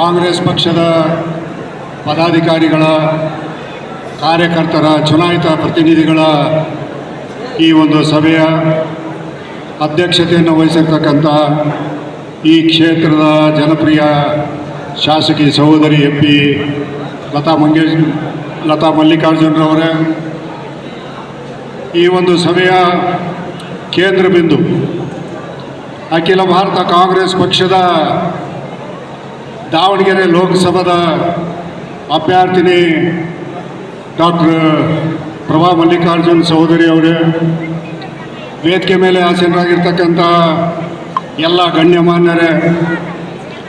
ಕಾಂಗ್ರೆಸ್ ಪಕ್ಷದ ಪದಾಧಿಕಾರಿಗಳ ಕಾರ್ಯಕರ್ತರ ಚುನಾಯಿತ ಪ್ರತಿನಿಧಿಗಳ ಈ ಒಂದು ಸಭೆಯ ಅಧ್ಯಕ್ಷತೆಯನ್ನು ವಹಿಸಿರ್ತಕ್ಕಂಥ ಈ ಕ್ಷೇತ್ರದ ಜನಪ್ರಿಯ ಶಾಸಕಿ ಸಹೋದರಿ ಎಂ ಪಿ ಲತಾ ಮಂಗೇಶ್ ಲತಾ ಮಲ್ಲಿಕಾರ್ಜುನರವರೇ, ಈ ಒಂದು ಸಭೆಯ ಕೇಂದ್ರ ಬಿಂದು ಅಖಿಲ ಭಾರತ ಕಾಂಗ್ರೆಸ್ ಪಕ್ಷದ ದಾವಣಗೆರೆ ಲೋಕಸಭಾದ ಅಭ್ಯರ್ಥಿನಿ ಡಾಕ್ಟರ್ ಪ್ರಭಾ ಮಲ್ಲಿಕಾರ್ಜುನ್ ಸಹೋದರಿ ಅವರೇ, ವೇದಿಕೆ ಮೇಲೆ ಆಸೀನರಾಗಿರ್ತಕ್ಕಂಥ ಎಲ್ಲ ಗಣ್ಯಮಾನ್ಯರೇ,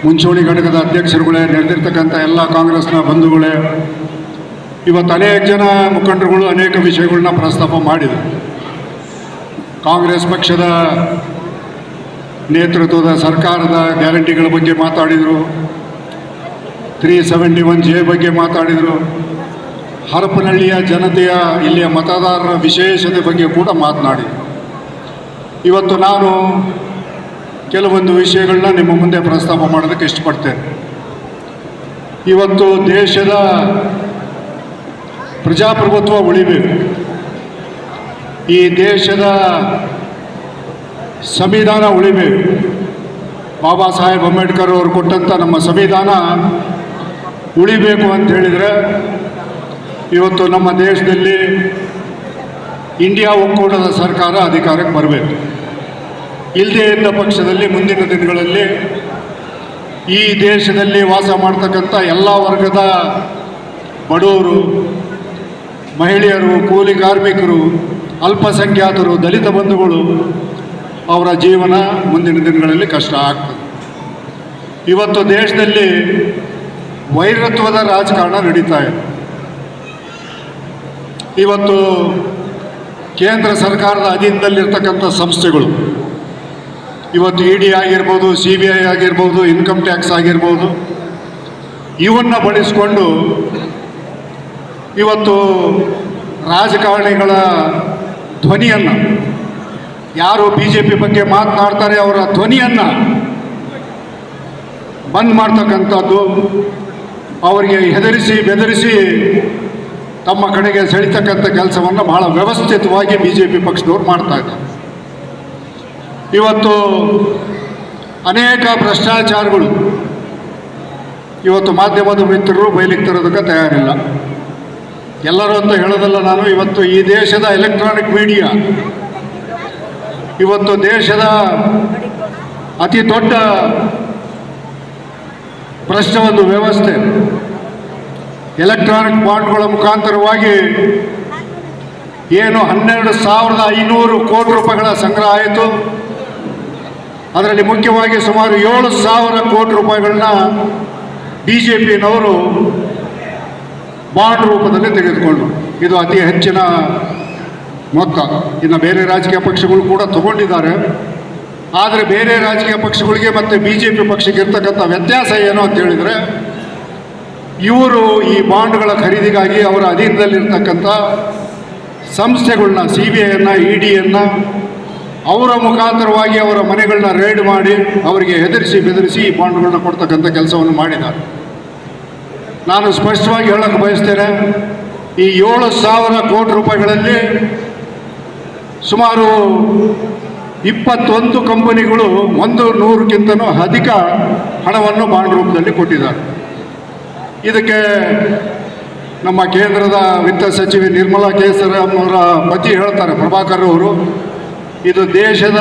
ಮುಂಚೂಣಿ ಘಟಕದ ಅಧ್ಯಕ್ಷರುಗಳೇ ನೆರೆದಿರ್ತಕ್ಕಂಥ ಎಲ್ಲ ಕಾಂಗ್ರೆಸ್ನ ಬಂಧುಗಳೇ, ಇವತ್ತು ಅನೇಕ ಜನ ಮುಖಂಡರುಗಳು ಅನೇಕ ವಿಷಯಗಳನ್ನ ಪ್ರಸ್ತಾಪ ಮಾಡಿದರು. ಕಾಂಗ್ರೆಸ್ ಪಕ್ಷದ ನೇತೃತ್ವದ ಸರ್ಕಾರದ ಗ್ಯಾರಂಟಿಗಳ ಬಗ್ಗೆ ಮಾತಾಡಿದರು. ತ್ರೀ ಸೆವೆಂಟಿ ಒನ್ ಜೆ ಬಗ್ಗೆ ಮಾತಾಡಿದರು. ಹರಪನಹಳ್ಳಿಯ ಜನತೆಯ ಇಲ್ಲಿಯ ಮತದಾರರ ವಿಶೇಷತೆ ಬಗ್ಗೆ ಕೂಡ ಮಾತನಾಡಿ. ಇವತ್ತು ನಾನು ಕೆಲವೊಂದು ವಿಷಯಗಳನ್ನ ನಿಮ್ಮ ಮುಂದೆ ಪ್ರಸ್ತಾಪ ಮಾಡೋದಕ್ಕೆ ಇಷ್ಟಪಡ್ತೇನೆ. ಇವತ್ತು ದೇಶದ ಪ್ರಜಾಪ್ರಭುತ್ವ ಉಳಿಬೇಕು. ಈ ದೇಶದ ಸಂವಿಧಾನ ಉಳಿಬೇಕು. ಬಾಬಾ ಸಾಹೇಬ್ ಅಂಬೇಡ್ಕರ್ ಅವರು ಕೊಟ್ಟಂಥ ನಮ್ಮ ಸಂವಿಧಾನ ಉಳಿಬೇಕು ಅಂತ ಹೇಳಿದರೆ, ಇವತ್ತು ನಮ್ಮ ದೇಶದಲ್ಲಿ ಇಂಡಿಯಾ ಒಕ್ಕೂಟದ ಸರ್ಕಾರ ಅಧಿಕಾರಕ್ಕೆ ಬರಬೇಕು. ಇಲ್ಲದೇ ಇದ್ದ ಪಕ್ಷದಲ್ಲಿ ಮುಂದಿನ ದಿನಗಳಲ್ಲಿ ಈ ದೇಶದಲ್ಲಿ ವಾಸ ಮಾಡ್ತಕ್ಕಂಥ ಎಲ್ಲ ವರ್ಗದ ಬಡವರು, ಮಹಿಳೆಯರು, ಕೂಲಿ ಕಾರ್ಮಿಕರು, ಅಲ್ಪಸಂಖ್ಯಾತರು, ದಲಿತ ಬಂಧುಗಳು ಅವರ ಜೀವನ ಮುಂದಿನ ದಿನಗಳಲ್ಲಿ ಕಷ್ಟ ಆಗ್ತದೆ. ಇವತ್ತು ದೇಶದಲ್ಲಿ ವೈರತ್ವದ ರಾಜಕಾರಣ ನಡೀತಾ ಇದೆ. ಇವತ್ತು ಕೇಂದ್ರ ಸರ್ಕಾರದ ಅಧೀನದಲ್ಲಿರ್ತಕ್ಕಂಥ ಸಂಸ್ಥೆಗಳು, ಇವತ್ತು ಇ ಡಿ ಆಗಿರ್ಬೋದು, ಸಿ ಬಿ ಐ ಆಗಿರ್ಬೋದು, ಇನ್ಕಮ್ ಟ್ಯಾಕ್ಸ್ ಆಗಿರ್ಬೋದು, ಇವನ್ನು ಬಳಸಿಕೊಂಡು ಇವತ್ತು ರಾಜಕಾರಣಿಗಳ ಧ್ವನಿಯನ್ನು, ಯಾರು ಬಿ ಜೆ ಪಿ ಬಗ್ಗೆ ಮಾತನಾಡ್ತಾರೆ ಅವರ ಧ್ವನಿಯನ್ನು ಬಂದ್ ಮಾಡ್ತಕ್ಕಂಥದ್ದು ಅವರಿಗೆ ಹೆದರಿಸಿ ಬೆದರಿಸಿ ತಮ್ಮ ಕಡೆಗೆ ಸೆಳಿತಕ್ಕಂಥ ಕೆಲಸವನ್ನು ಬಹಳ ವ್ಯವಸ್ಥಿತವಾಗಿ ಬಿ ಜೆ ಪಿ ಪಕ್ಷದವ್ರು ಮಾಡ್ತಾ ಇದ್ದಾರೆ. ಇವತ್ತು ಅನೇಕ ಭ್ರಷ್ಟಾಚಾರಗಳು ಇವತ್ತು ಮಾಧ್ಯಮದ ಮಿತ್ರರು ಬಯಲಿಗೆ ತರೋದಕ್ಕೆ ತಯಾರಿಲ್ಲ. ಎಲ್ಲರೂ ಅಂತ ಹೇಳೋದಲ್ಲ ನಾನು, ಇವತ್ತು ಈ ದೇಶದ ಎಲೆಕ್ಟ್ರಾನಿಕ್ ಮೀಡಿಯಾ ಇವತ್ತು ದೇಶದ ಅತಿ ದೊಡ್ಡ ಭ್ರಷ್ಟ ಒಂದು ವ್ಯವಸ್ಥೆ. ಎಲೆಕ್ಟ್ರಾನಿಕ್ ಬಾಂಡ್ಗಳ ಮುಖಾಂತರವಾಗಿ ಏನು ಹನ್ನೆರಡು ಸಾವಿರದ ಐನೂರು ಕೋಟಿ ರೂಪಾಯಿಗಳ ಸಂಗ್ರಹ ಆಯಿತು. ಅದರಲ್ಲಿ ಮುಖ್ಯವಾಗಿ ಸುಮಾರು ಏಳು ಸಾವಿರ ಕೋಟಿ ರೂಪಾಯಿಗಳನ್ನ ಬಿ ಜೆ ಪಿನವರು ಬಾಂಡ್ ರೂಪದಲ್ಲಿ ತೆಗೆದುಕೊಂಡರು ಇದು ಅತಿ ಹೆಚ್ಚಿನ ಮೊತ್ತ. ಇನ್ನು ಬೇರೆ ರಾಜಕೀಯ ಪಕ್ಷಗಳು ಕೂಡ ತಗೊಂಡಿದ್ದಾರೆ. ಆದರೆ ಬೇರೆ ರಾಜಕೀಯ ಪಕ್ಷಗಳಿಗೆ ಮತ್ತು ಬಿ ಜೆ ಪಿ ಪಕ್ಷಕ್ಕೆ ಇರ್ತಕ್ಕಂಥ ವ್ಯತ್ಯಾಸ ಏನು ಅಂತ ಹೇಳಿದರೆ, ಇವರು ಈ ಬಾಂಡ್ಗಳ ಖರೀದಿಗಾಗಿ ಅವರ ಅಧೀನದಲ್ಲಿರ್ತಕ್ಕಂಥ ಸಂಸ್ಥೆಗಳನ್ನ ಸಿ ಬಿ ಐಯನ್ನು ಇ ಡಿಯನ್ನು ಅವರ ಮುಖಾಂತರವಾಗಿ ಅವರ ಮನೆಗಳನ್ನ ರೇಡ್ ಮಾಡಿ ಅವರಿಗೆ ಹೆದರಿಸಿ ಬೆದರಿಸಿ ಈ ಬಾಂಡ್ಗಳನ್ನ ಕೊಡ್ತಕ್ಕಂಥ ಕೆಲಸವನ್ನು ಮಾಡಿದ್ದಾರೆ. ನಾನು ಸ್ಪಷ್ಟವಾಗಿ ಹೇಳಕ್ಕೆ ಬಯಸ್ತೇನೆ, ಈ ಏಳು ಸಾವಿರ ಕೋಟಿ ರೂಪಾಯಿಗಳಲ್ಲಿ ಸುಮಾರು ಇಪ್ಪತ್ತೊಂದು ಕಂಪನಿಗಳು ಒಂದು ನೂರಕ್ಕಿಂತನೂ ಅಧಿಕ ಹಣವನ್ನು ಬಾಂಡ್ ರೂಪದಲ್ಲಿ ಕೊಟ್ಟಿದ್ದಾರೆ. ಇದಕ್ಕೆ ನಮ್ಮ ಕೇಂದ್ರದ ವಿತ್ತ ಸಚಿವೆ ನಿರ್ಮಲಾ ಕೇಸರಮ್ಮವರ ಪತಿ ಹೇಳ್ತಾರೆ, ಪ್ರಭಾಕರ್ ಅವರು, ಇದು ದೇಶದ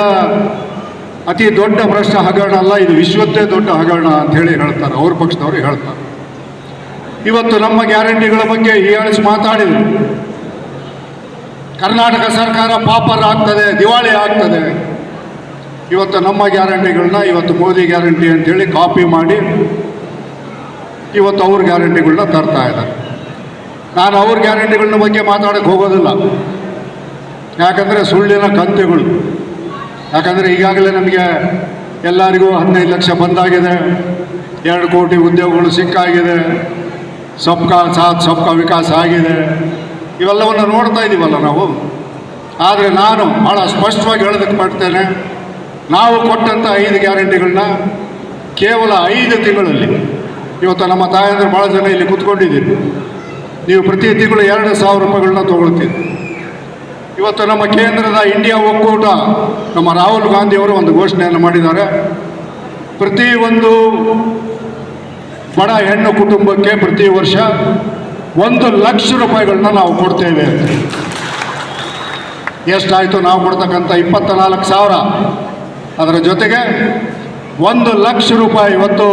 ಅತಿ ದೊಡ್ಡ ಭ್ರಷ್ಟ ಹಗರಣ ಅಲ್ಲ, ಇದು ವಿಶ್ವದ್ದೇ ದೊಡ್ಡ ಹಗರಣ ಅಂತ ಹೇಳಿ ಹೇಳ್ತಾರೆ, ಅವ್ರ ಪಕ್ಷದವರು ಹೇಳ್ತಾರೆ. ಇವತ್ತು ನಮ್ಮ ಗ್ಯಾರಂಟಿಗಳ ಬಗ್ಗೆ ಹೀಯಾಳಿಸಿ ಮಾತಾಡಿದರು. ಕರ್ನಾಟಕ ಸರ್ಕಾರ ಪಾಪರ್ ಆಗ್ತದೆ, ದಿವಾಳಿ ಆಗ್ತದೆ. ಇವತ್ತು ನಮ್ಮ ಗ್ಯಾರಂಟಿಗಳನ್ನ ಇವತ್ತು ಮೋದಿ ಗ್ಯಾರಂಟಿ ಅಂತೇಳಿ ಕಾಪಿ ಮಾಡಿ ಇವತ್ತು ಅವ್ರ ಗ್ಯಾರಂಟಿಗಳನ್ನ ತರ್ತಾ ಇದ್ದಾರೆ. ನಾನು ಅವ್ರ ಗ್ಯಾರಂಟಿಗಳನ್ನ ಬಗ್ಗೆ ಮಾತಾಡೋಕೆ ಹೋಗೋದಿಲ್ಲ. ಯಾಕಂದರೆ ಸುಳ್ಳಿನ ಕಂತೆಗಳು. ಯಾಕಂದರೆ ಈಗಾಗಲೇ ನಮಗೆ ಎಲ್ಲರಿಗೂ ಹದಿನೈದು ಲಕ್ಷ ಬಂದಾಗಿದೆ. ಎರಡು ಕೋಟಿ ಉದ್ಯೋಗಗಳು ಸಿಕ್ಕಾಗಿದೆ. ಸಬ್ಕಾ ಸಾಥ್, ಸಬ್ಕಾ ವಿಕಾಸ ಆಗಿದೆ. ಇವೆಲ್ಲವನ್ನು ನೋಡ್ತಾ ಇದ್ದೀವಲ್ಲ ನಾವು? ಆದರೆ ನಾನು ಭಾಳ ಸ್ಪಷ್ಟವಾಗಿ ಹೇಳೋದಕ್ಕೆ ಮಾಡ್ತೇನೆ ನಾವು ಕೊಟ್ಟಂಥ ಐದು ಗ್ಯಾರಂಟಿಗಳನ್ನ ಕೇವಲ ಐದು ತಿಂಗಳಲ್ಲಿ. ಇವತ್ತು ನಮ್ಮ ತಾಯಂದ್ರೆ ಭಾಳ ಜನ ಇಲ್ಲಿ ಕೂತ್ಕೊಂಡಿದ್ದೀರಿ. ನೀವು ಪ್ರತಿ ತಿಂಗಳು ಎರಡು ಸಾವಿರ ರೂಪಾಯಿಗಳನ್ನ ತೊಗೊಳ್ತೀರಿ. ಇವತ್ತು ನಮ್ಮ ಕೇಂದ್ರದ ಇಂಡಿಯಾ ಒಕ್ಕೂಟ, ನಮ್ಮ ರಾಹುಲ್ ಗಾಂಧಿಯವರು ಒಂದು ಘೋಷಣೆಯನ್ನು ಮಾಡಿದ್ದಾರೆ. ಪ್ರತಿ ಒಂದು ಬಡ ಹೆಣ್ಣು ಕುಟುಂಬಕ್ಕೆ ಪ್ರತಿ ವರ್ಷ ಒಂದು ಲಕ್ಷ ರೂಪಾಯಿಗಳನ್ನ ನಾವು ಕೊಡ್ತೇವೆ ಎಷ್ಟಾಯಿತು? ನಾವು ಕೊಡ್ತಕ್ಕಂಥ ಇಪ್ಪತ್ತ ನಾಲ್ಕು ಸಾವಿರ. ಅದರ ಜೊತೆಗೆ ಒಂದು ಲಕ್ಷ ರೂಪಾಯಿ ಇವತ್ತು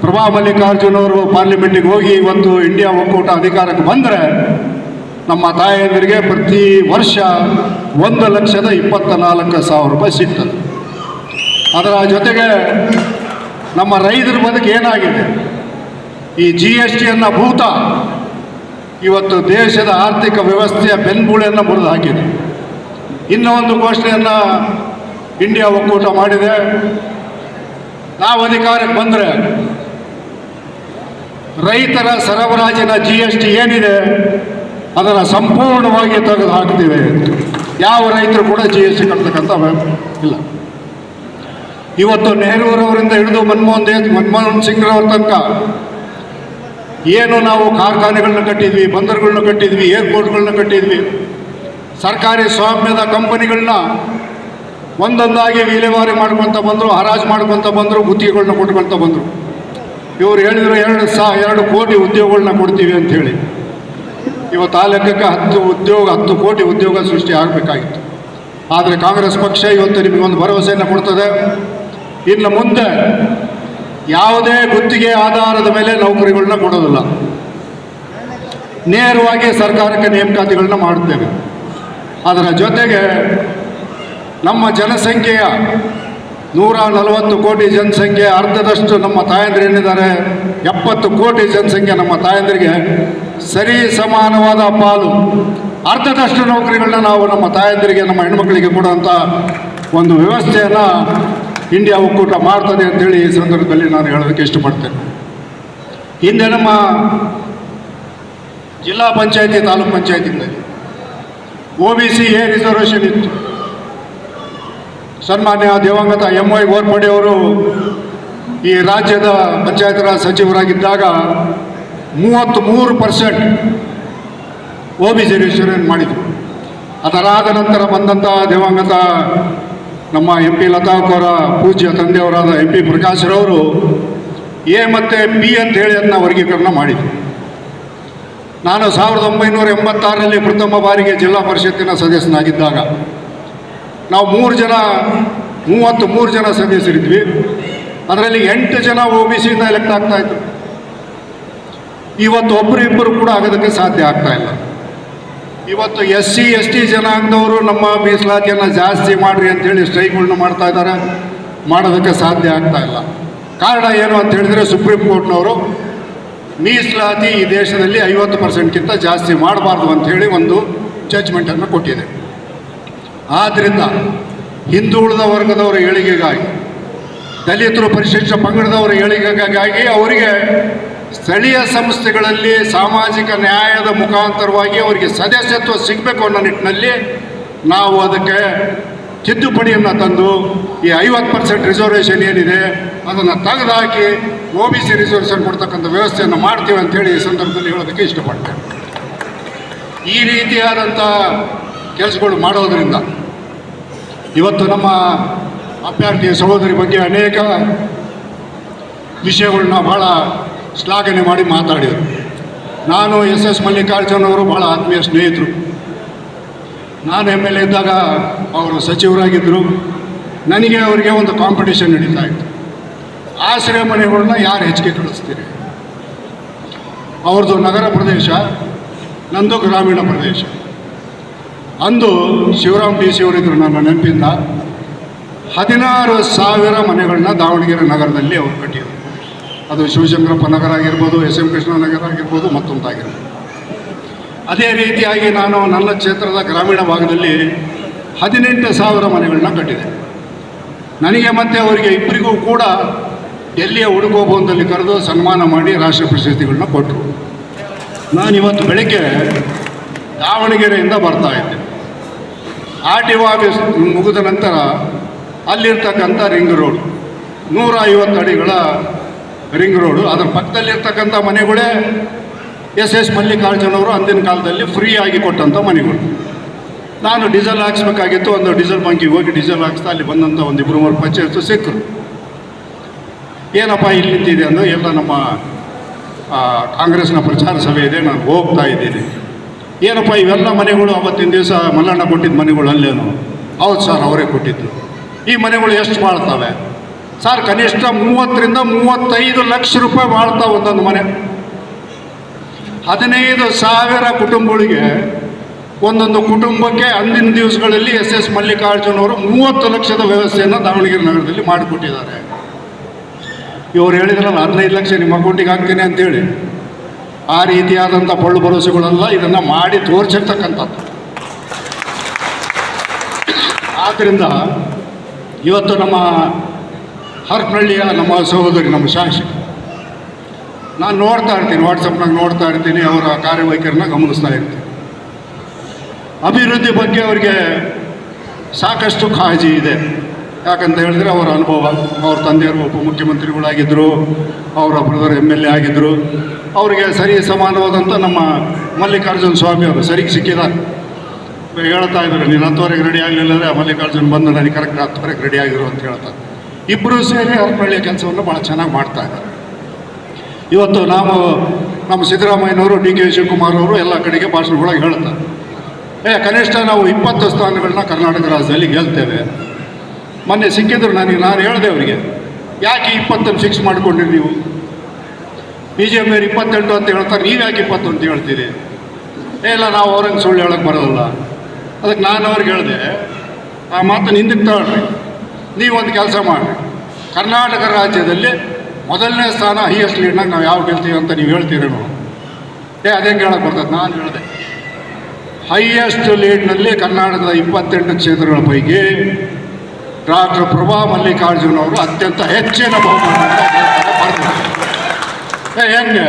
ಪ್ರಭಾ ಮಲ್ಲಿಕಾರ್ಜುನ್ ಅವರು ಪಾರ್ಲಿಮೆಂಟಿಗೆ ಹೋಗಿ ಒಂದು ಇಂಡಿಯಾ ಒಕ್ಕೂಟ ಅಧಿಕಾರಕ್ಕೆ ಬಂದರೆ ನಮ್ಮ ತಾಯಂದಿರಿಗೆ ಪ್ರತಿ ವರ್ಷ ಒಂದು ಲಕ್ಷದ ಇಪ್ಪತ್ತ ನಾಲ್ಕು ಸಾವಿರ ರೂಪಾಯಿ ಸಿಗ್ತದೆ. ಅದರ ಜೊತೆಗೆ ನಮ್ಮ ರೈತರ ಬದುಕು ಏನಾಗಿದೆ? ಈ ಜಿ ಎಸ್ ಟಿಯನ್ನು ಭೂತ ಇವತ್ತು ದೇಶದ ಆರ್ಥಿಕ ವ್ಯವಸ್ಥೆಯ ಬೆನ್ಬೂಳೆಯನ್ನು ಮುರಿದು ಹಾಕಿದೆ. ಇನ್ನೊಂದು ಘೋಷಣೆಯನ್ನು ಇಂಡಿಯಾ ಒಕ್ಕೂಟ ಮಾಡಿದೆ. ನಾವು ಅಧಿಕಾರಕ್ಕೆ ಬಂದರೆ ರೈತರ ಸರಬರಾಜಿನ ಜಿ ಎಸ್ ಟಿ ಏನಿದೆ, ಅದನ್ನು ಸಂಪೂರ್ಣವಾಗಿ ತೆಗೆದು ಹಾಕ್ತೀವಿ. ಯಾವ ರೈತರು ಕೂಡ ಜಿ ಎಸ್ ಟಿ ಕಟ್ತಕ್ಕಂಥ ಇಲ್ಲ. ಇವತ್ತು ನೆಹರೂರವರಿಂದ ಹಿಡಿದು ಮನಮೋಹನ್ ದೇವ್ ಮನಮೋಹನ್ ಸಿಂಗ್ರವ್ರ ತನಕ ಏನು ನಾವು ಕಾರ್ಖಾನೆಗಳನ್ನ ಕಟ್ಟಿದ್ವಿ, ಬಂದರುಗಳನ್ನ ಕಟ್ಟಿದ್ವಿ, ಏರ್ಪೋರ್ಟ್ಗಳನ್ನ ಕಟ್ಟಿದ್ವಿ. ಸರ್ಕಾರಿ ಸ್ವಾಮ್ಯದ ಕಂಪನಿಗಳನ್ನ ಒಂದೊಂದಾಗಿ ವಿಲೇವಾರಿ ಮಾಡ್ಕೊತ ಬಂದರು, ಹರಾಜು ಮಾಡ್ಕೊತ ಬಂದರು ಗುತ್ತಿಗೆಗಳನ್ನ ಕೊಟ್ಕೊಳ್ತಾ ಬಂದರು. ಇವರು ಹೇಳಿದ್ರು ಎರಡು ಸಹ ಎರಡು ಕೋಟಿ ಉದ್ಯೋಗಗಳನ್ನ ಕೊಡ್ತೀವಿ ಅಂತ ಹೇಳಿ. ಇವತ್ತು ಆ ಲೆಕ್ಕಕ್ಕೆ ಹತ್ತು ಉದ್ಯೋಗ, ಹತ್ತು ಕೋಟಿ ಉದ್ಯೋಗ ಸೃಷ್ಟಿ ಆಗಬೇಕಾಗಿತ್ತು. ಆದರೆ ಕಾಂಗ್ರೆಸ್ ಪಕ್ಷ ಇವತ್ತು ನಿಮಗೆ ಒಂದು ಭರವಸೆಯನ್ನು ಕೊಡ್ತದೆ. ಇನ್ನು ಮುಂದೆ ಯಾವುದೇ ಗುತ್ತಿಗೆ ಆಧಾರದ ಮೇಲೆ ನೌಕರಿಗಳನ್ನ ಕೊಡೋದಿಲ್ಲ. ನೇರವಾಗಿ ಸರ್ಕಾರಕ್ಕೆ ನೇಮಕಾತಿಗಳನ್ನ ಮಾಡುತ್ತೇವೆ ಅದರ ಜೊತೆಗೆ ನಮ್ಮ ಜನಸಂಖ್ಯೆಯ ನೂರ ನಲವತ್ತು ಕೋಟಿ ಜನಸಂಖ್ಯೆ, ಅರ್ಧದಷ್ಟು ನಮ್ಮ ತಾಯಂದಿರು ಏನಿದ್ದಾರೆ, ಎಪ್ಪತ್ತು ಕೋಟಿ ಜನಸಂಖ್ಯೆ ನಮ್ಮ ತಾಯಂದಿರಿಗೆ ಸರಿ ಸಮಾನವಾದ ಪಾಲು. ಅರ್ಧದಷ್ಟು ನೌಕರಿಗಳನ್ನ ನಾವು ನಮ್ಮ ತಾಯಂದಿರಿಗೆ, ನಮ್ಮ ಹೆಣ್ಮಕ್ಳಿಗೆ ಕೊಡುವಂಥ ಒಂದು ವ್ಯವಸ್ಥೆಯನ್ನು ಇಂಡಿಯಾ ಒಕ್ಕೂಟ ಮಾಡ್ತದೆ ಅಂತೇಳಿ ಈ ಸಂದರ್ಭದಲ್ಲಿ ನಾನು ಹೇಳೋದಕ್ಕೆ ಇಷ್ಟಪಡ್ತೇನೆ. ಹಿಂದೆ ನಮ್ಮ ಜಿಲ್ಲಾ ಪಂಚಾಯತಿ, taluk ಪಂಚಾಯತಿಗಳಲ್ಲಿ O B C A reservation ಇತ್ತು. ಸನ್ಮಾನ್ಯ ದಿವಂಗತ ಎಂ ವೈ ಗೋರ್ಪಡೆಯವರು ಈ ರಾಜ್ಯದ ಪಂಚಾಯತ್ ರಾಜ್ ಸಚಿವರಾಗಿದ್ದಾಗ ಮೂವತ್ತ್ ಮೂರು percent O B C reservation ಮಾಡಿದರು. ಅದರಾದ ನಂತರ ಬಂದಂಥ ದಿವಂಗತ ನಮ್ಮ ಎಂ ಪಿ ಲತಾ ಅವರ ಪೂಜ್ಯ ತಂದೆಯವರಾದ ಎಂ ಪಿ ಪ್ರಕಾಶ್ರವರು ಎ ಮತ್ತು ಪಿ ಅಂತ ಹೇಳಿ ಅದನ್ನ ವರ್ಗೀಕರಣ ಮಾಡಿದರು. ನಾನು ಸಾವಿರದ ಒಂಬೈನೂರ ಎಂಬತ್ತಾರರಲ್ಲಿ ಪ್ರಥಮ ಬಾರಿಗೆ ಜಿಲ್ಲಾ ಪರಿಷತ್ತಿನ ಸದಸ್ಯನಾಗಿದ್ದಾಗ ನಾವು ಮೂರು ಜನ, ಮೂವತ್ತು, ಮೂರು ಜನ ಸದಸ್ಯರಿದ್ವಿ. ಅದರಲ್ಲಿ ಎಂಟು ಜನ ಒ ಬಿ ಸಿಯಿಂದ ಎಲೆಕ್ಟ್ ಆಗ್ತಾ ಇತ್ತು ಇವತ್ತು ಒಬ್ಬರು ಇಬ್ಬರು ಕೂಡ ಆಗೋದಕ್ಕೆ ಸಾಧ್ಯ ಆಗ್ತಾ ಇಲ್ಲ. ಇವತ್ತು ಎಸ್ ಸಿ ಎಸ್ ಟಿ ಜನಾಂಗದವರು ನಮ್ಮ ಮೀಸಲಾತಿಯನ್ನು ಜಾಸ್ತಿ ಮಾಡಿರಿ ಅಂತೇಳಿ ಸ್ಟ್ರೈಕ್ಗಳನ್ನ ಮಾಡ್ತಾ ಇದ್ದಾರೆ ಮಾಡೋದಕ್ಕೆ ಸಾಧ್ಯ ಆಗ್ತಾ ಇಲ್ಲ. ಕಾರಣ ಏನು ಅಂತ ಹೇಳಿದರೆ ಸುಪ್ರೀಂ ಕೋರ್ಟ್ನವರು ಮೀಸಲಾತಿ ಈ ದೇಶದಲ್ಲಿ ಐವತ್ತು ಪರ್ಸೆಂಟ್ಗಿಂತ ಜಾಸ್ತಿ ಮಾಡಬಾರ್ದು ಅಂತ ಹೇಳಿ ಒಂದು ಜಜ್ಮೆಂಟನ್ನು ಕೊಟ್ಟಿದೆ. ಆದ್ದರಿಂದ ಹಿಂದುಳಿದ ವರ್ಗದವರ ಏಳಿಗೆಗಾಗಿ, ದಲಿತರು ಪರಿಶಿಷ್ಟ ಪಂಗಡದವರ ಏಳಿಗೆಗಾಗಿ ಅವರಿಗೆ ಸ್ಥಳೀಯ ಸಂಸ್ಥೆಗಳಲ್ಲಿ ಸಾಮಾಜಿಕ ನ್ಯಾಯದ ಮುಖಾಂತರವಾಗಿ ಅವರಿಗೆ ಸದಸ್ಯತ್ವ ಸಿಗಬೇಕು ಅನ್ನೋ ನಿಟ್ಟಿನಲ್ಲಿ ನಾವು ಅದಕ್ಕೆ ತಿದ್ದುಪಡಿಯನ್ನು ತಂದು ಈ ಐವತ್ತು ಪರ್ಸೆಂಟ್ ರಿಸರ್ವೇಷನ್ ಏನಿದೆ ಅದನ್ನು ತೆಗೆದುಹಾಕಿ ಒ ಬಿ ಸಿ ರಿಸರ್ವೇಷನ್ ಕೊಡ್ತಕ್ಕಂಥ ವ್ಯವಸ್ಥೆಯನ್ನು ಮಾಡ್ತೀವಿ ಅಂತೇಳಿ ಈ ಸಂದರ್ಭದಲ್ಲಿ ಹೇಳೋದಕ್ಕೆ ಇಷ್ಟಪಡ್ತೇನೆ. ಈ ರೀತಿಯಾದಂಥ ಕೆಲಸಗಳು ಮಾಡೋದರಿಂದ. ಇವತ್ತು ನಮ್ಮ ಅಭ್ಯರ್ಥಿ ಸಹೋದರಿ ಬಗ್ಗೆ ಅನೇಕ ವಿಷಯಗಳನ್ನ ಭಾಳ ಶ್ಲಾಘನೆ ಮಾಡಿ ಮಾತಾಡಿದರು. ನಾನು ಎಸ್ ಎಸ್ ಮಲ್ಲಿಕಾರ್ಜುನ್ ಅವರು ಭಾಳ ಆತ್ಮೀಯ ಸ್ನೇಹಿತರು. ನಾನು ಎಂ ಎಲ್ ಎ ಇದ್ದಾಗ ಅವರು ಸಚಿವರಾಗಿದ್ದರು ನನಗೆ ಅವರಿಗೆ ಒಂದು ಕಾಂಪಿಟೇಷನ್ ನಡೀತಾ ಇತ್ತು. ಆಶ್ರಯ ಮನೆಗಳನ್ನ ಯಾರು ಹೆಚ್ಚಿಗೆ ಕಳಿಸ್ತೀರಿ? ಅವ್ರದ್ದು ನಗರ ಪ್ರದೇಶ, ನಂದು ಗ್ರಾಮೀಣ ಪ್ರದೇಶ. ಅಂದು ಶಿವರಾಮ್ ಡಿ ಸಿ ಅವರಿದ್ದರು ನನ್ನ ನೆನಪಿಂದ ಹದಿನಾರು ಸಾವಿರ ಮನೆಗಳನ್ನ ದಾವಣಗೆರೆ ನಗರದಲ್ಲಿ ಅವರು ಕಟ್ಟಿದರು. ಅದು ಶಿವಶಂಕರಪ್ಪ ನಗರ ಆಗಿರ್ಬೋದು, ಎಸ್ ಎಂ ಕೃಷ್ಣ ನಗರ ಆಗಿರ್ಬೋದು, ಮತ್ತೊಂದಾಗಿರ್ಬೋದು. ಅದೇ ರೀತಿಯಾಗಿ ನಾನು ನನ್ನ ಕ್ಷೇತ್ರದ ಗ್ರಾಮೀಣ ಭಾಗದಲ್ಲಿ ಹದಿನೆಂಟು ಸಾವಿರ ಮನೆಗಳನ್ನ ಕಟ್ಟಿದೆ. ನನಗೆ ಮತ್ತೆ ಅವರಿಗೆ ಇಬ್ಬರಿಗೂ ಕೂಡ ಡೆಲ್ಲಿಯ ಹುಡುಗೋ ಭವನದಲ್ಲಿ ಕರೆದು ಸನ್ಮಾನ ಮಾಡಿ ರಾಷ್ಟ್ರ ಪ್ರಶಸ್ತಿಗಳನ್ನ ಕೊಟ್ಟರು. ನಾನು ಇವತ್ತು ಬೆಳಗ್ಗೆ ದಾವಣಗೆರೆಯಿಂದ ಬರ್ತಾ ಇದ್ದೆ. ಆರ್ ಟಿ ಆಫೀಸ್ ಮುಗಿದ ನಂತರ ಅಲ್ಲಿರ್ತಕ್ಕಂಥ ರಿಂಗ್ ರೋಡ್ ನೂರ ಐವತ್ತು ಅಡಿಗಳ ರಿಂಗ್ ರೋಡು. ಅದರ ಪಕ್ಕದಲ್ಲಿರ್ತಕ್ಕಂಥ ಮನೆಗಳೇ ಎಸ್ ಎಸ್ ಮಲ್ಲಿಕಾರ್ಜುನವರು ಅಂದಿನ ಕಾಲದಲ್ಲಿ ಫ್ರೀ ಆಗಿ ಕೊಟ್ಟಂಥ ಮನೆಗಳು. ನಾನು ಡೀಸೆಲ್ ಹಾಕ್ಸ್ಬೇಕಾಗಿತ್ತು, ಒಂದು ಡೀಸೆಲ್ ಬಂಕಿಗೆ ಹೋಗಿ ಡೀಸೆಲ್ ಹಾಕ್ಸ್ತಾ ಅಲ್ಲಿ ಬಂದಂಥ ಒಂದು ಇಬ್ಬರು ಮೂರು ಪಂಚಾಯತ್ ಸಿಕ್ಕರು. ಏನಪ್ಪ ಇಲ್ಲಿ ನಿಂತಿದೆ ಅಂದರೆ ಎಲ್ಲ ನಮ್ಮ ಕಾಂಗ್ರೆಸ್ನ ಪ್ರಚಾರ ಸಭೆ ಇದೆ, ನಾನು ಹೋಗ್ತಾ ಇದ್ದೀನಿ. ಏನಪ್ಪ, ಇವೆಲ್ಲ ಮನೆಗಳು ಅವತ್ತಿನ ದಿವಸ ಮಲ್ಲಣ್ಣ ಕೊಟ್ಟಿದ್ದ ಮನೆಗಳು ಅಲ್ಲೇನು? ಹೌದು ಸರ್, ಅವರೇ ಕೊಟ್ಟಿದ್ದು. ಈ ಮನೆಗಳು ಎಷ್ಟು ಬಾಳ್ತವೆ? ಸರ್, ಕನಿಷ್ಠ ಮೂವತ್ತರಿಂದ ಮೂವತ್ತೈದು ಲಕ್ಷ ರೂಪಾಯಿ ಬಾಳ್ತಾವೆ ಒಂದೊಂದು ಮನೆ. ಹದಿನೈದು ಸಾವಿರ ಕುಟುಂಬಗಳಿಗೆ, ಒಂದೊಂದು ಕುಟುಂಬಕ್ಕೆ ಅಂದಿನ ದಿವಸಗಳಲ್ಲಿ ಎಸ್ ಎಸ್ ಮಲ್ಲಿಕಾರ್ಜುನ್ ಅವರು ಮೂವತ್ತು ಲಕ್ಷದ ವ್ಯವಸ್ಥೆಯನ್ನು ದಾವಣಗೆರೆ ನಗರದಲ್ಲಿ ಮಾಡಿಕೊಟ್ಟಿದ್ದಾರೆ. ಇವರು ಹೇಳಿದ್ರಲ್ಲ, ಹದಿನೈದು ಲಕ್ಷ ನಿಮ್ಮ ಅಕೌಂಟಿಗೆ ಹಾಕ್ತೀನಿ ಅಂತೇಳಿ. ಆ ರೀತಿಯಾದಂಥ ಪಳ್ಳು ಭರವಸೆಗಳೆಲ್ಲ ಇದನ್ನು ಮಾಡಿ ತೋರಿಸಿರ್ತಕ್ಕಂಥದ್ದು. ಆದ್ದರಿಂದ ಇವತ್ತು ನಮ್ಮ ಹರಪನಹಳ್ಳಿಯ ನಮ್ಮ ಸಹೋದರಿ, ನಮ್ಮ ಶಾಸಕ ನಾನು ನೋಡ್ತಾ ಇರ್ತೀನಿ ವಾಟ್ಸಪ್ನಾಗ ನೋಡ್ತಾ ಇರ್ತೀನಿ, ಅವರ ಕಾರ್ಯವೈಖರಿನ ಗಮನಿಸ್ತಾ ಇರ್ತೀನಿ. ಅಭಿವೃದ್ಧಿ ಬಗ್ಗೆ ಅವರಿಗೆ ಸಾಕಷ್ಟು ಕಾಳಜಿ ಇದೆ. ಯಾಕಂತ ಹೇಳಿದ್ರೆ ಅವರ ಅನುಭವ, ಅವ್ರ ತಂದೆಯವರು ಉಪಮುಖ್ಯಮಂತ್ರಿಗಳಾಗಿದ್ದರು ಅವರ ಬ್ರದರ್ ಎಂ ಎಲ್ ಎ ಆಗಿದ್ದರು ಅವರಿಗೆ ಸರಿ ಸಮಾನವಾದಂಥ ನಮ್ಮ ಮಲ್ಲಿಕಾರ್ಜುನ ಸ್ವಾಮಿ ಅವರು ಸರಿಗೆ ಸಿಕ್ಕಿದ್ದಾರೆ. ಹೇಳ್ತಾ ಇದ್ರು ನೀನು ಹತ್ತುವರೆಗೆ ರೆಡಿ ಆಗಲಿಲ್ಲ ಅಂದರೆ ಮಲ್ಲಿಕಾರ್ಜುನ್ ಬಂದು ನನಗೆ ಕರೆಕ್ಟ್ ಹತ್ತುವರೆಗೆ ರೆಡಿ ಆಗಿರು ಅಂತ ಹೇಳ್ತಾರೆ ಇಬ್ಬರು ಸೇರಿ ಹರಪಳ್ಳಿಯ ಕೆಲಸವನ್ನು ಭಾಳ ಚೆನ್ನಾಗಿ ಮಾಡ್ತಾ ಇದ್ದಾರೆ. ಇವತ್ತು ನಾವು ನಮ್ಮ ಸಿದ್ದರಾಮಯ್ಯನವರು ಡಿ ಕೆ ಶಿವಕುಮಾರ್ ಅವರು ಎಲ್ಲ ಕಡೆಗೆ ಭಾಷಣಗಳಾಗಿ ಹೇಳ್ತಾರೆ. ಏ, ಕನಿಷ್ಠ ನಾವು ಇಪ್ಪತ್ತು ಸ್ಥಾನಗಳನ್ನ ಕರ್ನಾಟಕ ರಾಜ್ಯದಲ್ಲಿ ಗೆಲ್ತೇವೆ. ಮೊನ್ನೆ ಸಿಕ್ಕಿದ್ರು ನನಗೆ, ನಾನು ಹೇಳಿದೆ ಅವರಿಗೆ, ಯಾಕೆ ಇಪ್ಪತ್ತನ್ನು ಫಿಕ್ಸ್ ಮಾಡಿಕೊಂಡ್ರಿ ನೀವು? ಬಿ ಜೆ ಪಿಯವ್ರು ಇಪ್ಪತ್ತೆಂಟು ಅಂತ ಹೇಳ್ತಾರೆ, ನೀವು ಯಾಕೆ ಇಪ್ಪತ್ತು ಅಂತ ಹೇಳ್ತೀರಿ? ಇಲ್ಲ, ನಾವು ಅವ್ರಂಗೆ ಸುಳ್ಳು ಹೇಳೋಕ್ಕೆ ಬರೋದಲ್ಲ. ಅದಕ್ಕೆ ನಾನು ಅವ್ರಿಗೆ ಹೇಳಿದೆ, ಆ ಮಾತನ್ನು ಹಿಂದಕ್ಕೆ ತಗೊಳ್ರಿ ನೀವೊಂದು ಕೆಲಸ ಮಾಡಿರಿ. ಕರ್ನಾಟಕ ರಾಜ್ಯದಲ್ಲಿ ಮೊದಲನೇ ಸ್ಥಾನ ಹೈಯೆಸ್ಟ್ ಲೀಡ್ನಾಗ ನಾವು ಯಾವ ಗೆಲ್ತೀವಿ ಅಂತ ನೀವು ಹೇಳ್ತೀರೇನೋ ಏ ಅದೇ ಹೇಳಕ್ಕೆ ಬರ್ತದೆ ನಾನು ಹೇಳಿದೆ ಹೈಯೆಸ್ಟ್ ಲೀಡ್ನಲ್ಲಿ ಕರ್ನಾಟಕದ ಇಪ್ಪತ್ತೆಂಟು ಕ್ಷೇತ್ರಗಳ ಪೈಕಿ ಡಾಕ್ಟರ್ ಪ್ರಭಾ ಮಲ್ಲಿಕಾರ್ಜುನ್ ಅವರು ಅತ್ಯಂತ ಹೆಚ್ಚಿನ ಬಹುಮಾನ ಹೆಂಗೆ?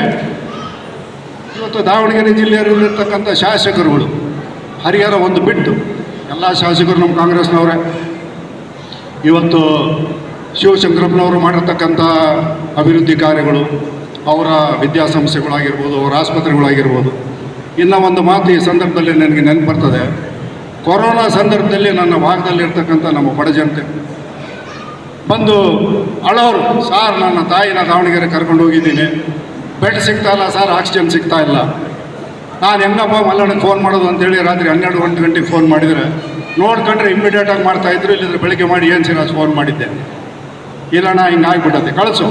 ಇವತ್ತು ದಾವಣಗೆರೆ ಜಿಲ್ಲೆಯಲ್ಲಿರ್ತಕ್ಕಂಥ ಶಾಸಕರುಗಳು, ಹರಿಹರ ಒಂದು ಬಿಟ್ಟು, ಎಲ್ಲ ಶಾಸಕರು ನಮ್ಮ ಕಾಂಗ್ರೆಸ್ನವರೇ, ಇವತ್ತು ಶಿವಶಂಕರಪ್ಪನವರು ಮಾಡಿರ್ತಕ್ಕಂಥ ಅಭಿವೃದ್ಧಿ ಕಾರ್ಯಗಳು, ಅವರ ವಿದ್ಯಾಸಂಸ್ಥೆಗಳಾಗಿರ್ಬೋದು, ಅವರ ಆಸ್ಪತ್ರೆಗಳಾಗಿರ್ಬೋದು, ಇನ್ನು ಒಂದು ಮಾತು ಈ ಸಂದರ್ಭದಲ್ಲಿ ನನಗೆ ನೆನಪು ಬರ್ತದೆ. ಕೊರೋನಾ ಸಂದರ್ಭದಲ್ಲಿ ನನ್ನ ಭಾಗದಲ್ಲಿರ್ತಕ್ಕಂಥ ನಮ್ಮ ಬಡ ಜನತೆ ಬಂದು ಅಳೋರು ಸಾರ್, ನನ್ನ ತಾಯಿನ ದಾವಣಗೆರೆ ಕರ್ಕೊಂಡು ಹೋಗಿದ್ದೀನಿ. ಬೆಡ್ ಸಿಗ್ತಾ ಇಲ್ಲ ಸರ್, ಆಕ್ಸಿಜನ್ ಸಿಗ್ತಾ ಇಲ್ಲ. ನಾನು ಹೆಂಗಪ್ಪ ಮಲ್ಲಣ್ಣ ಫೋನ್ ಮಾಡೋದು ಅಂತೇಳಿ ರಾತ್ರಿ ಹನ್ನೆರಡು ಒಂದು ಗಂಟೆಗೆ ಫೋನ್ ಮಾಡಿದರೆ, ನೋಡ್ಕೊಂಡ್ರೆ ಇಮ್ಮಿಡಿಯೇಟಾಗಿ ಮಾಡ್ತಾಯಿದ್ರು ಇಲ್ಲಿದ್ರೆ ಬೆಳಿಗ್ಗೆ ಮಾಡಿ ಏನು ಸಿರಾಜ್ ಫೋನ್ ಮಾಡಿದ್ದೆ. ಇಲ್ಲಣ್ಣ ಹಿಂಗೆ ಆಗಿಬಿಟ್ಟದೆ. ಕಳಿಸು.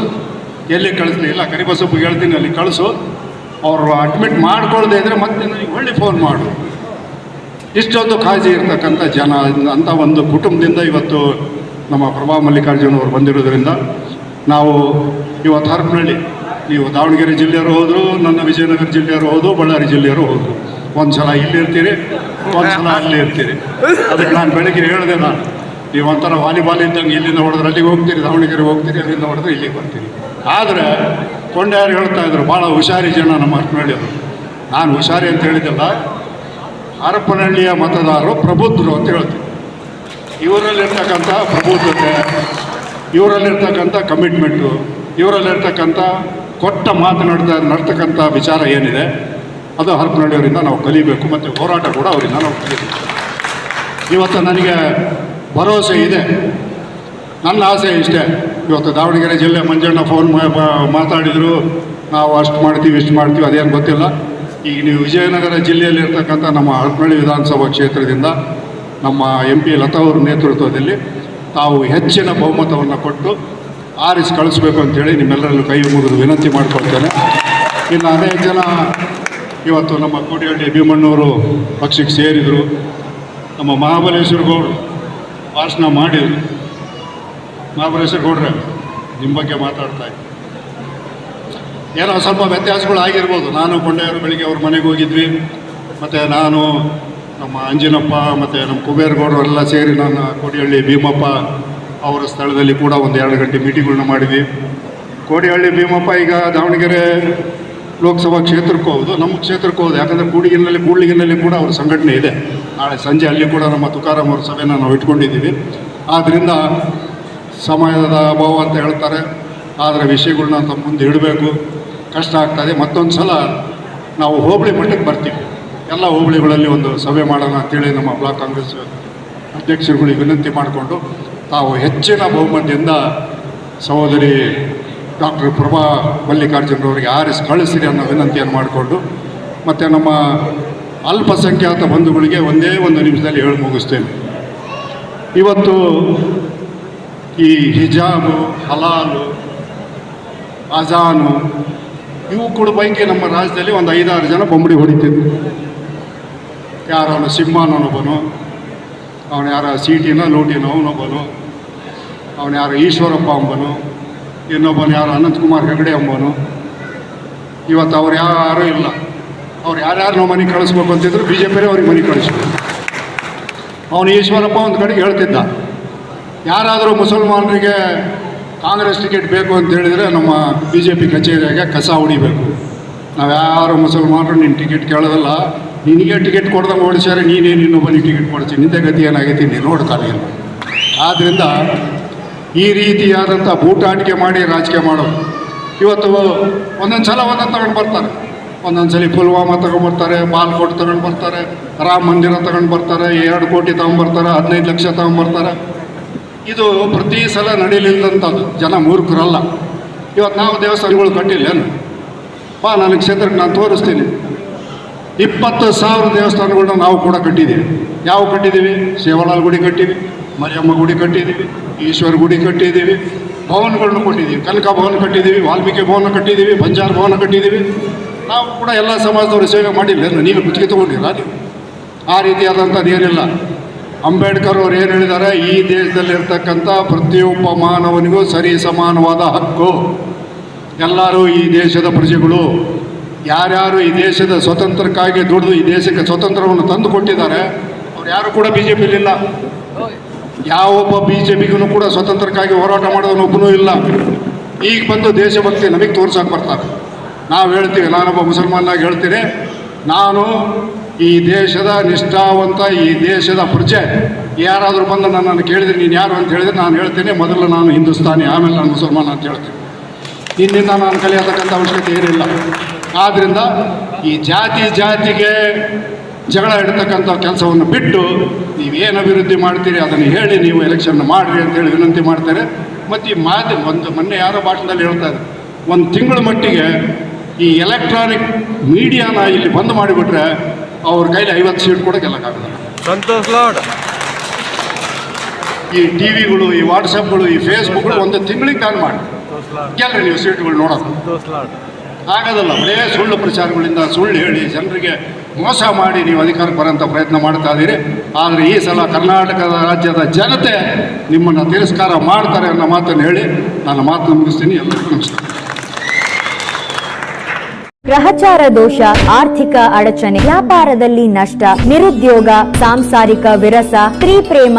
ಎಲ್ಲಿ ಕಳಿಸ್ಲಿ? ಇಲ್ಲ, ಕರಿಬಸಪ್ಪಗೆ ಹೇಳ್ತೀನಿ, ಅಲ್ಲಿ ಕಳಿಸು. ಅವರು ಅಡ್ಮಿಟ್ ಮಾಡ್ಕೊಳ್ದೆ ಇದ್ದರೆ ಮತ್ತೆ ನನಗೆ ಒಳ್ಳೆ ಫೋನ್ ಮಾಡು. ಇಷ್ಟೊಂದು ಕಾಜಿ ಇರ್ತಕ್ಕಂಥ ಜನ ಅಂಥ ಒಂದು ಕುಟುಂಬದಿಂದ ಇವತ್ತು ನಮ್ಮ ಪ್ರಭಾ ಮಲ್ಲಿಕಾರ್ಜುನ್ ಅವರು ಬಂದಿರೋದ್ರಿಂದ ನಾವು ಇವತ್ತು ಹರಪನಹಳ್ಳಿ ನೀವು ದಾವಣಗೆರೆ ಜಿಲ್ಲೆಯವರು ಹೋದರು, ನನ್ನ ವಿಜಯನಗರ ಜಿಲ್ಲೆಯವರು ಹೋದ್ರು, ಬಳ್ಳಾರಿ ಜಿಲ್ಲೆಯವರು ಹೋದರು. ಒಂದು ಸಲ ಇಲ್ಲಿ ಇರ್ತೀರಿ ಒಂದು ಸಲ ಅಲ್ಲಿ ಇರ್ತೀರಿ. ಅದಕ್ಕೆ ನಾನು ಬೆಳಗ್ಗೆ ಹೇಳಿದೆ ನಾನು, ನೀವು ಒಂಥರ ವಾಲಿಬಾಲ್ ಇದ್ದಂಗೆ ಇಲ್ಲಿಂದ ಹೊಡೆದ್ರೆ ಅಲ್ಲಿಗೆ ಹೋಗ್ತೀರಿ ದಾವಣಗೆರೆ ಹೋಗ್ತೀರಿ, ಅಲ್ಲಿಂದ ಹೊಡೆದ್ರೆ ಇಲ್ಲಿಗೆ ಬರ್ತೀರಿ. ಆದರೆ ಕೊಂಡ್ಯಾರು ಹೇಳ್ತಾ ಇದ್ರು, ಭಾಳ ಹುಷಾರಿ ಜನ ನಮ್ಮ ಹರಪನಹಳ್ಳಿಯವರು ನಾನು ಹುಷಾರಿ ಅಂತ ಹೇಳಿದ್ದಲ್ಲ ಹರಪನಹಳ್ಳಿಯ ಮತದಾರರು ಪ್ರಬುದ್ಧರು ಅಂತ ಹೇಳ್ತೀವಿ ಇವರಲ್ಲಿರ್ತಕ್ಕಂಥ ಪ್ರಬುದ್ಧತೆ, ಇವರಲ್ಲಿರ್ತಕ್ಕಂಥ ಕಮಿಟ್ಮೆಂಟು ಇವರಲ್ಲಿರ್ತಕ್ಕಂಥ ಕೊಟ್ಟ ಮಾತನಾಡ್ತಾ ನಡ್ತಕ್ಕಂಥ ವಿಚಾರ ಏನಿದೆ, ಅದು ಹರಪನಹಳ್ಳಿಯವರಿಂದ ನಾವು ಕಲಿಬೇಕು ಮತ್ತು ಹೋರಾಟ ಕೂಡ ಅವರಿಂದ ನಾವು ಕಲಿಬೇಕು. ಇವತ್ತು ನನಗೆ ಭರವಸೆ ಇದೆ. ನನ್ನ ಆಸೆ ಇಷ್ಟೇ. ಇವತ್ತು ದಾವಣಗೆರೆ ಜಿಲ್ಲೆ ಮಂಜಣ್ಣ ಫೋನ್ ಮಾತಾಡಿದರು. ನಾವು ಅಷ್ಟು ಮಾಡ್ತೀವಿ, ಇಷ್ಟು ಮಾಡ್ತೀವಿ, ಅದೇನು ಗೊತ್ತಿಲ್ಲ. ಈಗ ನೀವು ವಿಜಯನಗರ ಜಿಲ್ಲೆಯಲ್ಲಿರ್ತಕ್ಕಂಥ ನಮ್ಮ ಹರಪನಹಳ್ಳಿ ವಿಧಾನಸಭಾ ಕ್ಷೇತ್ರದಿಂದ ನಮ್ಮ ಎಂ ಪಿ ಲತಾ ಅವರ ನೇತೃತ್ವದಲ್ಲಿ ತಾವು ಹೆಚ್ಚಿನ ಬಹುಮತವನ್ನು ಕೊಟ್ಟು ಆರಿಸಿ ಕಳಿಸ್ಬೇಕು ಅಂತೇಳಿ ನಿಮ್ಮೆಲ್ಲರಲ್ಲೂ ಕೈ ಮುಗಿದು ವಿನಂತಿ ಮಾಡ್ಕೊಳ್ತೇನೆ. ಇನ್ನು ಅನೇಕ ಜನ ಇವತ್ತು ನಮ್ಮ ಕೋಡಿಹಳ್ಳಿ ಭೀಮಣ್ಣವರು ಪಕ್ಷಕ್ಕೆ ಸೇರಿದರು. ನಮ್ಮ ಮಹಾಬಲೇಶ್ವರ ಗೌಡರು ಭಾಷಣ ಮಾಡಿದರು ಮಹಾಬಲೇಶ್ವರ ಗೌಡ್ರೆ ನಿಮ್ಮ ಬಗ್ಗೆ ಮಾತಾಡ್ತಾ ಇದ್ದೆ. ಏನೋ ಸ್ವಲ್ಪ ವ್ಯತ್ಯಾಸಗಳು ಆಗಿರ್ಬೋದು. ನಾನು ಕೊಂಡೆಯವರು ಬೆಳಿಗ್ಗೆ ಅವ್ರ ಮನೆಗೆ ಹೋಗಿದ್ವಿ. ಮತ್ತು ನಾನು ನಮ್ಮ ಅಂಜಿನಪ್ಪ ಮತ್ತು ನಮ್ಮ ಕುಬೇರಗೌಡರು ಎಲ್ಲ ಸೇರಿ ನನ್ನ ಕೋಡಿಹಳ್ಳಿ ಭೀಮಪ್ಪ ಅವರ ಸ್ಥಳದಲ್ಲಿ ಕೂಡ ಒಂದು ಎರಡು ಗಂಟೆ ಮೀಟಿಂಗ್ಗಳನ್ನ ಮಾಡಿದ್ವಿ. ಕೋಡಿಹಳ್ಳಿ ಭೀಮಪ್ಪ ಈಗ ದಾವಣಗೆರೆ ಲೋಕಸಭಾ ಕ್ಷೇತ್ರಕ್ಕೆ ಹೋಗೋದು ನಮ್ಮ ಕ್ಷೇತ್ರಕ್ಕೆ ಹೋಗೋದು ಯಾಕಂದರೆ ಕೂಡಿಗಿನಲ್ಲಿ ಕೂಡ್ಲಿಗಿನಲ್ಲಿ ಕೂಡ ಅವ್ರ ಸಂಘಟನೆ ಇದೆ. ನಾಳೆ ಸಂಜೆ ಅಲ್ಲಿ ಕೂಡ ನಮ್ಮ ತುಕಾರಾಮ್ ಅವ್ರ ಸಭೆನ ನಾವು ಇಟ್ಕೊಂಡಿದ್ದೀವಿ. ಆದ್ದರಿಂದ ಸಮಯದ ಅಭಾವ ಅಂತ ಹೇಳ್ತಾರೆ. ಆದರೆ ವಿಷಯಗಳನ್ನ ತಮ್ಮ ಮುಂದೆ ಇಡಬೇಕು. ಕಷ್ಟ ಆಗ್ತದೆ ಮತ್ತೊಂದು ಸಲ ನಾವು ಹೋಬಳಿ ಮಟ್ಟಕ್ಕೆ ಬರ್ತೀವಿ. ಎಲ್ಲ ಹೋಬಳಿಗಳಲ್ಲಿ ಒಂದು ಸಭೆ ಮಾಡೋಣ ಅಂತೇಳಿ ನಮ್ಮ ಬ್ಲಾಕ್ ಕಾಂಗ್ರೆಸ್ ಅಧ್ಯಕ್ಷರುಗಳಿಗೆ ವಿನಂತಿ ಮಾಡಿಕೊಂಡು ತಾವು ಹೆಚ್ಚಿನ ಬಹುಮತದಿಂದ ಸಹೋದರಿ ಡಾಕ್ಟರ್ ಪ್ರಭಾ ಮಲ್ಲಿಕಾರ್ಜುನರವರಿಗೆ ಆರಿಸಿ ಕಳಿಸಿರಿ ಅನ್ನೋ ವಿನಂತಿಯನ್ನು ಮಾಡಿಕೊಂಡು ಮತ್ತು ನಮ್ಮ ಅಲ್ಪಸಂಖ್ಯಾತ ಬಂಧುಗಳಿಗೆ ಒಂದೇ ಒಂದು ನಿಮಿಷದಲ್ಲಿ ಹೇಳಿ ಮುಗಿಸ್ತೇನೆ. ಇವತ್ತು ಈ ಹಿಜಾಬು, ಹಲಾಲು, ಅಜಾನು ಇವು ಕೂಡ ಪೈಕಿ ನಮ್ಮ ರಾಜ್ಯದಲ್ಲಿ ಒಂದು ಐದಾರು ಜನ ಬೊಂಬಡಿ ಹೊಡಿತಿದ್ರು. ಯಾರವನು ಸಿಂಹನೊಬ್ಬನು ಅವನು ಯಾರ ಸೀಟಿನ ಲೂಟಿನ ಅವನೊಬ್ಬನು, ಅವನು ಯಾರು ಈಶ್ವರಪ್ಪ ಅಂಬನು, ಇನ್ನೊಬ್ಬನು ಯಾರು ಅನಂತಕುಮಾರ್ ಹೆಗಡೆ ಅಂಬನು. ಇವತ್ತು ಅವ್ರು ಯಾರೂ ಇಲ್ಲ. ಅವ್ರು ಯಾರ್ಯಾರು ನಾವು ಮನೆಗೆ ಕಳಿಸ್ಬೇಕು ಅಂತಿದ್ರು ಬಿ ಜೆ ಪಿರೇ ಅವ್ರಿಗೆ ಮನೆ ಕಳಿಸ್ಬೇಕು. ಅವನು ಈಶ್ವರಪ್ಪ ಒಂದು ಕಡೆಗೆ ಹೇಳ್ತಿದ್ದ. ಯಾರಾದರೂ ಮುಸಲ್ಮಾನರಿಗೆ ಕಾಂಗ್ರೆಸ್ ಟಿಕೆಟ್ ಬೇಕು ಅಂತ ಹೇಳಿದರೆ ನಮ್ಮ ಬಿ ಜೆ ಪಿ ಕಚೇರಿಯಾಗೆ ಕಸ ಹೊಡಿಬೇಕು. ನಾವು ಯಾರು ಮುಸಲ್ಮಾನರು ನಿನ್ನ ಟಿಕೆಟ್ ಕೇಳೋದಲ್ಲ ನಿನಗೆ ಟಿಕೆಟ್ ಕೊಡ್ದಂಗೆ ಓಡಿಸ್ಯಾರೆ ನೀನೇ ಇನ್ನೊಬ್ಬನಿಗೆ ಟಿಕೆಟ್ ಕೊಡ್ತೀನಿ ನಿಂದೆ ಗತಿ ಏನಾಗೈತಿ? ನೀನು ನೋಡ್ತಾರೆ ಆದ್ದರಿಂದ ಈ ರೀತಿಯಾದಂಥ ಬೂಟಾಟಿಕೆ ಮಾಡಿ ರಾಜಕೀಯ ಮಾಡೋದು ಇವತ್ತು ಒಂದೊಂದು ಸಲ ಒಂದೊಂದು ತಗೊಂಡು ಬರ್ತಾರೆ. ಒಂದೊಂದು ಸಲ ಪುಲ್ವಾಮಾ ತಗೊಂಡ್ಬರ್ತಾರೆ ಬಾಲ್ಕೋಟ್ ತಗೊಂಡು ಬರ್ತಾರೆ, ರಾಮ ಮಂದಿರ ತಗೊಂಡು ಬರ್ತಾರೆ, ಎರಡು ಕೋಟಿ ತಗೊಂಡ್ಬರ್ತಾರೆ ಹದಿನೈದು ಲಕ್ಷ ತಗೊಂಡ್ಬರ್ತಾರೆ ಇದು ಪ್ರತಿ ಸಲ ನಡೀಲಿಲ್ಲದಂಥದ್ದು ಜನ ಮೂರ್ಖರಲ್ಲ. ಇವತ್ತು ನಾವು ದೇವಸ್ಥಾನಗಳು ಕಟ್ಟಿಲ್ಲ ಏನು? ಬಾ, ನನಗೆ ಕ್ಷೇತ್ರಕ್ಕೆ ನಾನು ತೋರಿಸ್ತೀನಿ. ಇಪ್ಪತ್ತು ಸಾವಿರ ದೇವಸ್ಥಾನಗಳನ್ನ ನಾವು ಕೂಡ ಕಟ್ಟಿದ್ದೀವಿ. ಯಾವ ಕಟ್ಟಿದ್ದೀವಿ? ಶಿವಲಾಲ್ ಗುಡಿ ಕಟ್ಟಿದ್ದೀವಿ, ಮರಿಯಮ್ಮ ಗುಡಿ ಕಟ್ಟಿದ್ದೀವಿ, ಈಶ್ವರ ಗುಡಿ ಕಟ್ಟಿದ್ದೀವಿ ಭವನಗಳನ್ನು ಕೊಟ್ಟಿದ್ದೀವಿ. ಕನಕ ಭವನ ಕಟ್ಟಿದ್ದೀವಿ, ವಾಲ್ಮೀಕಿ ಭವನ ಕಟ್ಟಿದ್ದೀವಿ, ಬಂಜಾರ ಭವನ ಕಟ್ಟಿದ್ದೀವಿ. ನಾವು ಕೂಡ ಎಲ್ಲ ಸಮಾಜದವರು ಸೇವೆ ಮಾಡಿಲ್ಲ ನೀವು ಗುತ್ತಿಗೆ ತೊಗೊಂಡಿಲ್ಲ ನೀವು ಆ ರೀತಿಯಾದಂಥದ್ದು ಏನಿಲ್ಲ ಅಂಬೇಡ್ಕರ್ ಅವರು ಏನು ಹೇಳಿದ್ದಾರೆ? ಈ ದೇಶದಲ್ಲಿರ್ತಕ್ಕಂಥ ಪ್ರತಿಯೊಬ್ಬ ಮಾನವನಿಗೂ ಸರಿ ಸಮಾನವಾದ ಹಕ್ಕು. ಎಲ್ಲರೂ ಈ ದೇಶದ ಪ್ರಜೆಗಳು ಯಾರ್ಯಾರು ಈ ದೇಶದ ಸ್ವತಂತ್ರಕ್ಕಾಗಿ ದುಡಿದು ಈ ದೇಶಕ್ಕೆ ಸ್ವತಂತ್ರವನ್ನು ತಂದು ಕೊಟ್ಟಿದ್ದಾರೆ ಅವ್ರು ಯಾರು ಕೂಡ ಬಿ ಜೆ ಪಿಲಿಲ್ಲ ಯಾವೊಬ್ಬ ಬಿ ಜೆ ಪಿಗೂ ಕೂಡ ಸ್ವತಂತ್ರಕ್ಕಾಗಿ ಹೋರಾಟ ಮಾಡೋದನ್ನೊಬ್ಬನೂ ಇಲ್ಲ. ಈಗ ಬಂದು ದೇಶಭಕ್ತಿ ನಮಗೆ ತೋರ್ಸೋಕೆ ಬರ್ತಾರೆ. ನಾವು ಹೇಳ್ತೀವಿ, ನಾನೊಬ್ಬ ಮುಸಲ್ಮಾನಾಗಿ ಹೇಳ್ತೀನಿ. ನಾನು ಈ ದೇಶದ ನಿಷ್ಠಾವಂತ, ಈ ದೇಶದ ಪ್ರಜೆ. ಯಾರಾದರೂ ಬಂದು ನನ್ನನ್ನು ಕೇಳಿದ್ರೆ ನೀನು ಯಾರು ಅಂತ ಹೇಳಿದ್ರೆ ನಾನು ಹೇಳ್ತೇನೆ. ಮೊದಲು ನಾನು ಹಿಂದೂಸ್ತಾನಿ, ಆಮೇಲೆ ನಾನು ಮುಸಲ್ಮಾನ ಅಂತ ಹೇಳ್ತೀನಿ. ಇಲ್ಲಿಂದ ನಾನು ಕಲಿಯತಕ್ಕಂಥ ಅವಶ್ಯಕತೆ ಏನಿಲ್ಲ. ಆದ್ದರಿಂದ ಈ ಜಾತಿ ಜಾತಿಗೆ ಜಗಳ ಇಡ್ತಕ್ಕಂಥ ಕೆಲಸವನ್ನು ಬಿಟ್ಟು ನೀವೇನು ಅಭಿವೃದ್ಧಿ ಮಾಡ್ತೀರಿ ಅದನ್ನು ಹೇಳಿ ನೀವು ಎಲೆಕ್ಷನ್ ಮಾಡಿರಿ ಅಂತೇಳಿ ವಿನಂತಿ ಮಾಡ್ತಾರೆ ಮತ್ತು ಈ ಮಾತು ಒಂದು ಮೊನ್ನೆ ಯಾರೋ ಭಾಷಣದಲ್ಲಿ ಹೇಳ್ತಾರೆ ಒಂದು ತಿಂಗಳ ಮಟ್ಟಿಗೆ ಈ ಎಲೆಕ್ಟ್ರಾನಿಕ್ ಮೀಡಿಯಾನ ಇಲ್ಲಿ ಬಂದ್ ಮಾಡಿಬಿಟ್ರೆ ಅವ್ರ ಕೈಲಿ ಐವತ್ತು ಸೀಟ್ ಕೂಡ ಗೆಲ್ಲಕ್ಕಾಗಲ್ಲ. ಸಂತೋಷ್ ಲಾಡ್. ಈ ಟಿ ವಿಗಳು ಈ ವಾಟ್ಸಪ್ಗಳು ಈ ಫೇಸ್ಬುಕ್ಗಳು ಒಂದು ತಿಂಗಳಿಗೆ ಕಾಲ್ ಮಾಡಿ. ಗೆಲ್ಲರಿ ನೀವು ಸೀಟ್ಗಳು ನೋಡೋದು. ಸಂತೋಷ್ ಲಾಡ್. ಆಗೋದಲ್ಲ ಬರೇ ಸುಳ್ಳು ಪ್ರಚಾರಗಳಿಂದ ಸುಳ್ಳು ಹೇಳಿ ಜನರಿಗೆ ಮೋಸ ಮಾಡಿ ನೀವು ಅಧಿಕಾರಕ್ಕೆ ಬರೋಂಥ ಪ್ರಯತ್ನ ಮಾಡ್ತಾ ಇದ್ದೀರಿ. ಆದರೆ ಈ ಸಲ ಕರ್ನಾಟಕದ ರಾಜ್ಯದ ಜನತೆ ನಿಮ್ಮನ್ನು ತಿರಸ್ಕಾರ ಮಾಡ್ತಾರೆ ಅನ್ನೋ ಮಾತನ್ನು ಹೇಳಿ ನಾನು ಮಾತು ಮುಗಿಸ್ತೀನಿ. ಎಲ್ಲರಿಗೂ ನಮಸ್ಕಾರ. ಗ್ರಹಚಾರ ದೋಷ, ಆರ್ಥಿಕ ಅಡಚಣೆ, ವ್ಯಾಪಾರದಲ್ಲಿ ನಷ್ಟ, ನಿರುದ್ಯೋಗ, ಸಾಂಸಾರಿಕ ವಿರಸ, ಸ್ತ್ರೀ ಪ್ರೇಮ